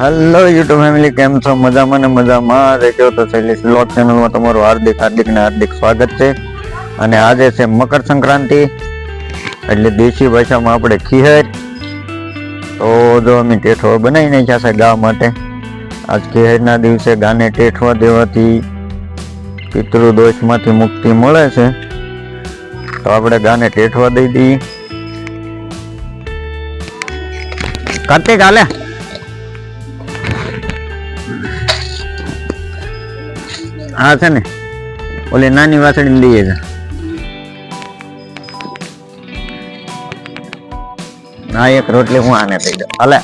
Hello YouTube family કેમ છો? મજામાં ને મજામાં? રહેજો તો શૈલેષ બ્લોગ ચેનલમાં તમારું હાર્દિક હાર્દિક ને હાર્દિક સ્વાગત છે. અને આજે છે મકર સંક્રાંતિ, એટલે દેશી ભાષામાં આપણે ખીહર. તો જો અમે ટેઠવા બનાવી નાખ્યા છે ગા માટે. આજ ખીહરના દિવસે ગાને ટેઠવા દેવાથી પિતૃ દોષમાંથી મુક્તિ મળે છે. તો આપણે ગાને ટેઠવા દઈ દઈએ. કાર્તિક, હાલે. હા, છે ને? ઓલી નાની વાસળી લઈએ છે. આ એક રોટલી હું આને થઈ દઉં. હલે.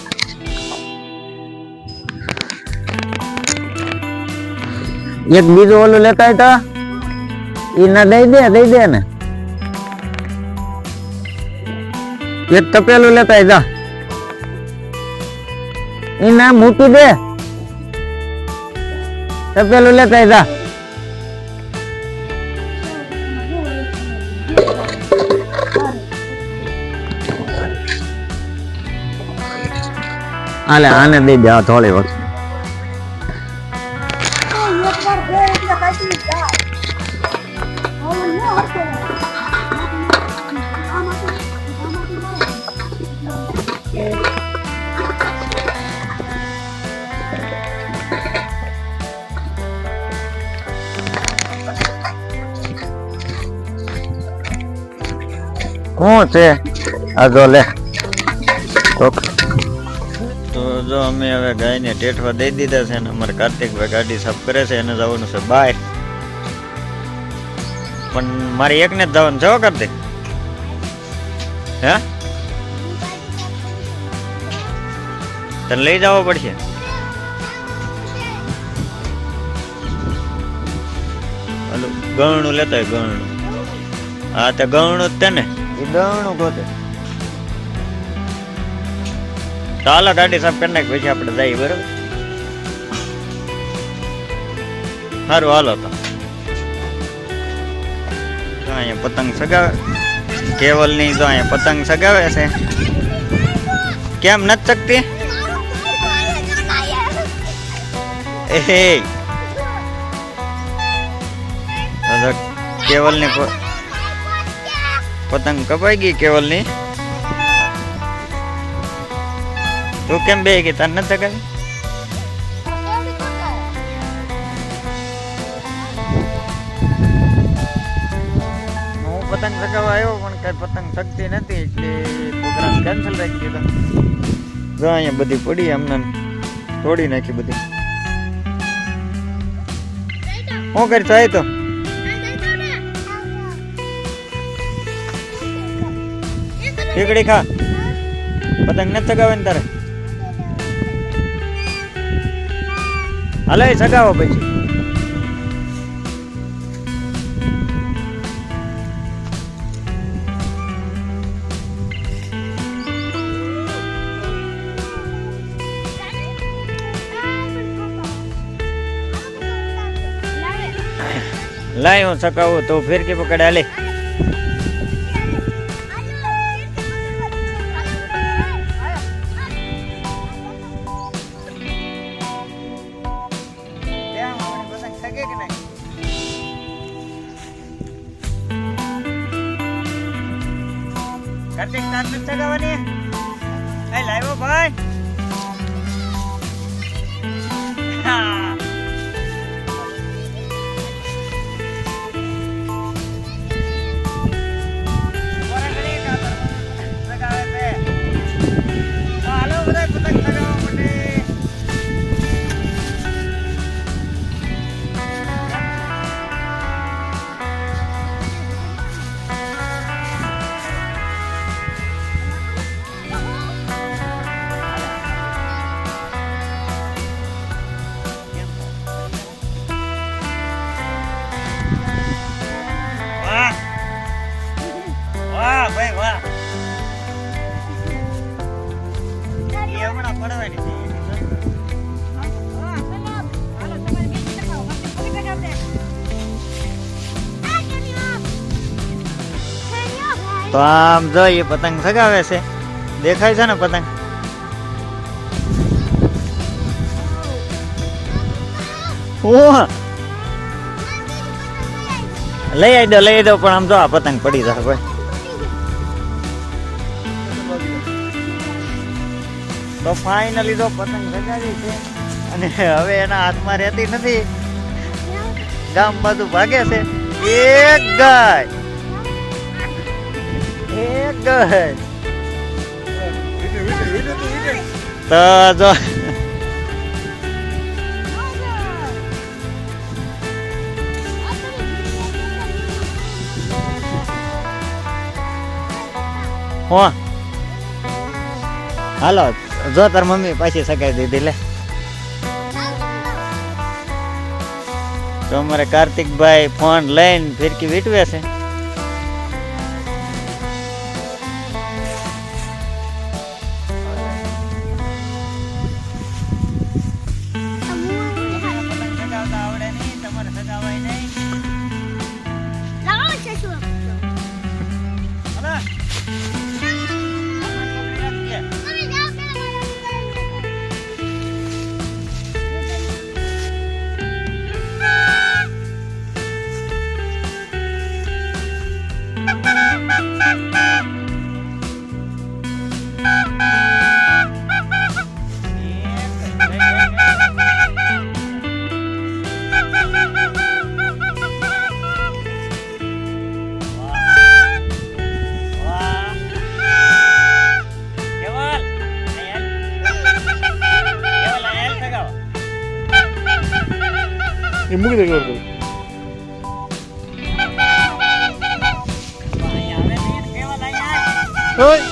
એક બીજું ઓલું લેતા હતા એ ના દઈ દે દઈ દે ને. એક તપેલું લેતા જા એ ના મૂકી દે. તપેલું લેતા જા હાલે આને દે આ થોડી વખત. શું છે? આ જો લે. તો જો અમે હવે ગાયને ટેઠવા દઈ દીધા છે અને અમારે કાર્તિકભાઈ ગાડી સાફ કરે છે, એને જવાનું છે બહાર. પણ મારે એકને જ જવાનું છે કાર્તિક. હે? તને લઈ જવો પડશે. ગણું લેતા ગણું હા, તો ગણું જ તે ને? એ ગણું ગોતે. ચાલો ગાડી સાફ કરી નાખ, પછી આપણે જઈએ, બરોબર? સારું હાલો તો. અહીંયા પતંગ સગાવે. કેવલની તો અહીંયા પતંગ સગાવે છે. કેમ નથી શકતી એ કેવલની પતંગ કપાઈ ગઈ કેવલ તું કેમ બે કે તને નથી સગાવી હું પતંગ ચગાવવા આવ્યો પણ કઈ પતંગ શક્તિ નથી એટલે પ્રોગ્રામ કેન્સલ રાખી દીધો. જો અહીંયા બધી પડી અમને તોડી નાખી બધી. શું કરી થાય તો. ખીચડી ખા. પતંગ નથી ચગાવે ને તારે? હાલે સગાવો પછી. લાય હું સકાવું તો ફિરકી પકડ હાલે કાર્તિક તાર નથી સગાવાની એ લાવ્યો ભાઈ. હા. તો આમ જો એ પતંગ સગાવે છે. દેખાય છે ને પતંગ? લઈ આવી દો, લઈ દો, પણ આમ જો આ પતંગ પડી જશે ભાઈ. તો ફાઇનલી તો પતંગ સગાવી છે અને હવે એના હાથમાં રહેતી નથી. ગામ બાજુ ભાગે છે. એક ગાય! તો જો. હો. હાલો, જો તાર મમ્મી પાછી સગાઈ દીધી, લે. તો અમારે કાર્તિકભાઈ ફોન લઈને ફિરકી વીટવે છે. મૂકી દે કર ઓય કેવલ